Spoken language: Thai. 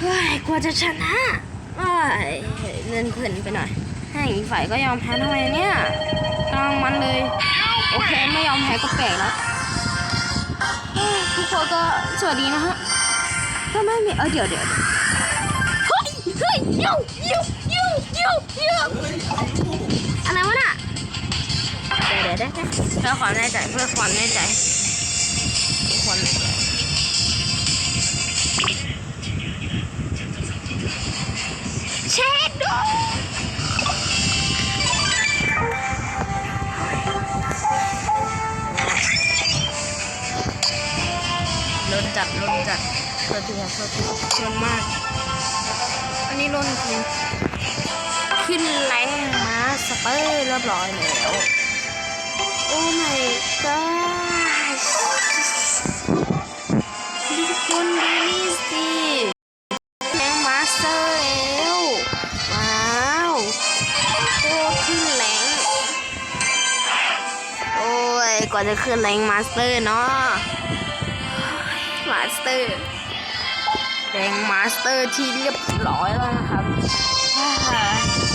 เฮ้ยกลัวจะชนะเอ้ยเล่นเพลินไปหน่อย ให้อีกฝ่ายก็ยอมแพ้ทำไมเนี่ยกลังมันเลย โอเค ไม่ยอมแพ้ก็แปลกแล้วเฮ้ยทุกคนก็สวัสดีนะฮะก็ไม่มีเออเดี๋ยวเดี๋ยวเดี๋ยวเฮ้ยเฮ้ยยูยูยูยูยูอะไรวะน่ะเดี๋ยวเดี๋ยวเดี๋ยวเพื่อความแน่ใจเพื่อความแน่ใจทุกคน ลนจัดลนจัดเปิดตัวเปิดตัวลนมาก อันนี้ลนจริงขึ้นแรงมาสเปอร์เรียบร้อยแล้วโอ้ my gosh ทุกคนดูนี่สิแรงมาสเตอร์แล้วว้าวโอ้ขึ้นแรงโอ้ยกว่าจะขึ้นแรงมาสเตอร์เนาะ มาสเตอร์ แดงมาสเตอร์ที่เรียบร้อยแล้วนะครับ